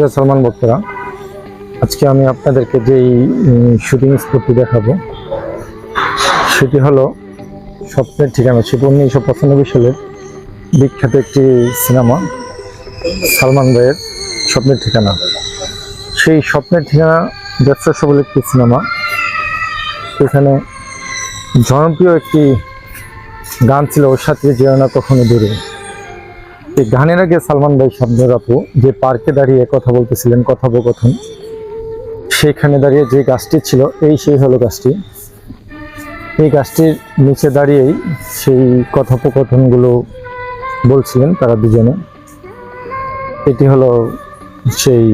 প্রিয় সালমান ভক্তরা আজকে আমি আপনাদেরকে যেই শুটিং স্পটটি দেখাবো, সেটি হলো স্বপ্নের ঠিকানা। সেটি উনিশশো পঁচানব্বই সালের বিখ্যাত একটি সিনেমা, সালমান ভাইয়ের স্বপ্নের ঠিকানা। সেই স্বপ্নের ঠিকানা ব্যবসা সবল একটি সিনেমা। এখানে জনপ্রিয় একটি গান ছিল, ওর সাথে যেও না কখনো দূরে। গানের আগে সালমান ভাই শব্দের আপু যে পার্কে দাঁড়িয়ে কথা বলতেছিলেন, কথোপকথন সেখানে দাঁড়িয়ে যে গাছটি ছিল, এই সেই হলো গাছটি। এই গাছটির নিচে দাঁড়িয়েই সেই কথোপকথনগুলো বলছিলেন তারা দুজনে। এটি হলো সেই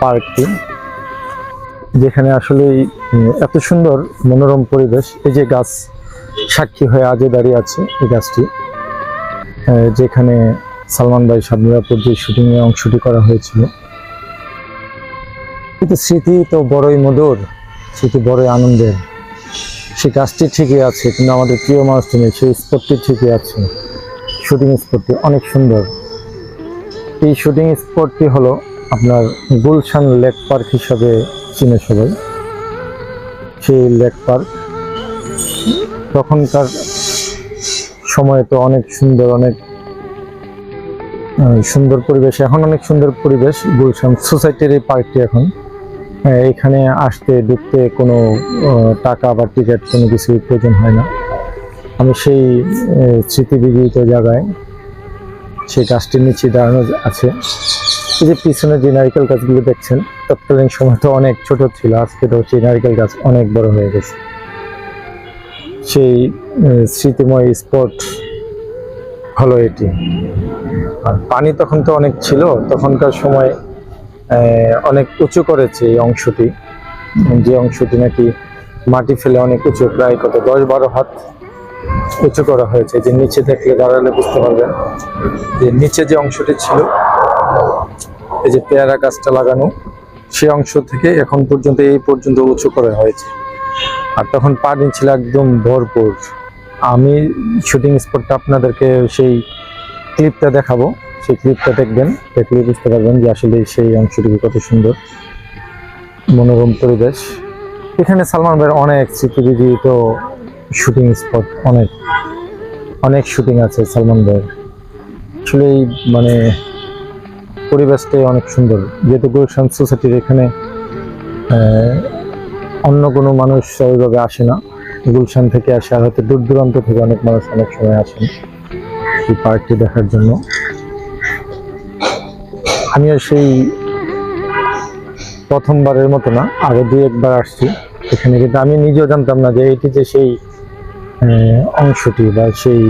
পার্কটি, যেখানে আসলে এত সুন্দর মনোরম পরিবেশ। এই যে গাছ সাক্ষী হয়ে আজও দাঁড়িয়ে আছে, এই গাছটি। যেখানে সালমান ভাই সাবনিরাপুর যে শুটিংয়ে অংশটি করা হয়েছিল। কিন্তু স্মৃতি তো বড়ই মধুর, স্মৃতি বড়ই আনন্দের। সেই গাছটি ঠিকই আছে, কিন্তু আমাদের প্রিয় মানুষটি নেই সেই স্পটটি ঠিকই আছে। শুটিং স্পটটি অনেক সুন্দর। এই শুটিং স্পটটি হলো আপনার গুলশান লেক পার্ক হিসাবে চিনে সবাই। সেই লেক পার্ক তখনকার সময় তো অনেক সুন্দর অনেক সুন্দর পরিবেশ। এখন অনেক সুন্দর পরিবেশ, গুলশান সোসাইটির এই পার্কটি এখন। এখানে আসতে, ঢুকতে কোনো টাকা বা টিকিট কোনো কিছুর প্রয়োজন হয় না। আমি সেই স্মৃতিবিজড়িত জায়গায় সেই গাছটির নিচে দাঁড়ানো আছে। এই যে পিছনে যে নারকেল গাছগুলো দেখছেন, তৎকালীন সময় তো অনেক ছোট ছিল, আজকে তো সেই নারকেল গাছ অনেক বড় হয়ে গেছে। সেই স্মৃতিময় স্পট হলো এটি। আর পানি তখন তো অনেক ছিল, তখনকার সময় অনেক উঁচু করেছে এই অংশটি। যে অংশটি নাকি মাটি ফেলে অনেক উঁচু, প্রায় কত, দশ বারো হাত উঁচু করা হয়েছে। যে নিচে দেখলে দাঁড়ালে বুঝতে পারবেন যে নিচে যে অংশটি ছিল, এই যে পেয়ারা গাছটা লাগানো সেই অংশ থেকে এখন পর্যন্ত এই পর্যন্ত উঁচু করা হয়েছে। আর তখন পানি ছিল একদম ভরপুর। আমি শুটিং স্পটটা আপনাদেরকে সেই ক্লিপটা দেখাবো। সেই ক্লিপটা দেখবেন, দেখলে বুঝতে পারবেন যে আসলে সেই অংশটুকু কত সুন্দর, মনোরম পরিবেশ। এখানে সালমান ভাইয়ের অনেক স্মৃতিবিদিত শুটিং স্পট অনেক অনেক শুটিং আছে সালমান ভাইয়ের। আসলে মানে পরিবেশটাই অনেক সুন্দর। যেহেতু গুলশান সোসাইটির এখানে অন্য কোনো মানুষ ওইভাবে আসে না। গুলশান থেকে আসে হয়তো দূর দূরান্ত থেকে অনেক মানুষ অনেক সময় আসেন এই পার্কটি দেখার জন্য। আমিও সেই প্রথমবারের মতো না, আরও দুই একবার আসছি এখানে, কিন্তু আমি নিজেও জানতাম না যে এটি যে সেই অংশটি বা সেই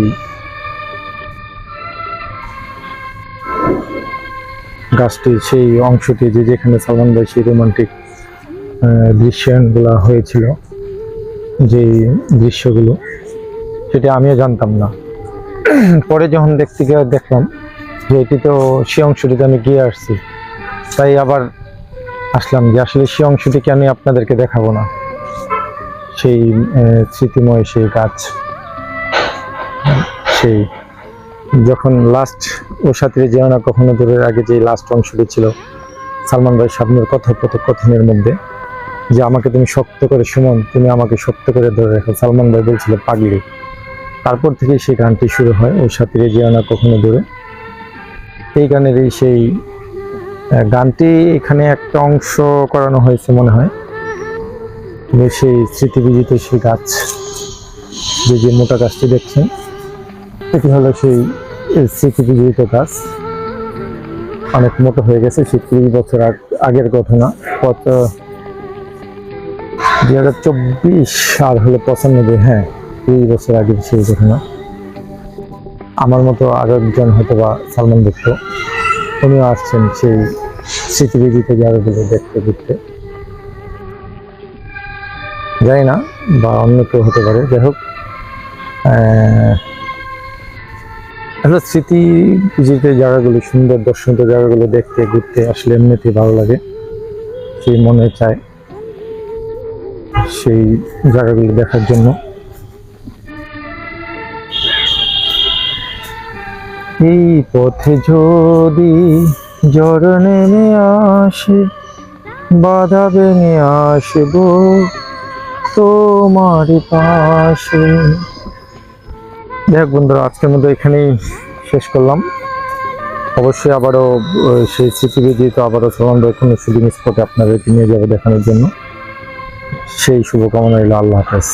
গাছটি, সেই অংশটি যে যেখানে সালমান ভাই সেই রোমান্টিক দৃশ্যগুলো হয়েছিল। যে দৃশ্যগুলো, সেটা আমিও জানতাম না। পরে যখন দেখতে গিয়ে দেখলাম যে এটি তো সে অংশটিতে আমি গিয়ে আসছি, তাই আবার আসলাম যে আসলে সে অংশটিকে আমি আপনাদেরকে দেখাবো না? সেই স্মৃতিময় সেই গাছ, সেই, যখন লাস্ট ওর সাথে যেও না কখনো দূরের আগে যে লাস্ট অংশটি ছিল, সালমান ভাই সামনের কথোপকথনের মধ্যে যে আমাকে তুমি শক্ত করে, সুমন, তুমি আমাকে শক্ত করে ধরে রাখো। সালমান ভাই বলছিল, পাগলি। তারপর থেকে সেই গানটি শুরু হয়, ওর সাথে যেও না কখনো দূরে। এই গানের এই সেই গানটি এখানে একটা অংশ করানো হয়েছে মনে হয়। সেই স্মৃতিবিজিত সেই গাছ, যে যে মোটা গাছটি দেখছেন, এটি হলো সেই স্মৃতিবিজিত গাছ। অনেক মোটো হয়ে গেছে সে ত্রিশ বছর আগ- আগের ঘটনা। কত দুই হাজার চব্বিশ আর হলো পঁচানব্বই হ্যাঁ ত্রিশ বছর আগের সেই ঘটনা আমার মতো আরও একজন হয়তো বা সালমান দেখতো উনিও আসছেন সেই স্মৃতিবিদিত জায়গাগুলো দেখতে দেখতে জানি না, বা অন্য কেউ হতে পারে। যাই হোক আসলে স্মৃতি বিজিত জায়গাগুলো, সুন্দর দর্শনীয় জায়গাগুলো দেখতে, ঘুরতে আসলে এমনিতেই ভালো লাগে। সেই মনে চায়। সেই জায়গাগুলো দেখার জন্য। এই পথে যদি জ্বর নেমে আসে, বাধা ভেঙে আসব তোমার পাশে। দেখ বন্ধুরা, আজকের মধ্যে এখানেই শেষ করলাম। অবশ্যই আবারও সেই স্মৃতিবিধি তো আবারও চলন্দ কোনো শুটিং স্পটে আপনাদেরকে নিয়ে যাব দেখানোর জন্য। সেই শুভকামনা রইল আল্লাহ হাফেজ।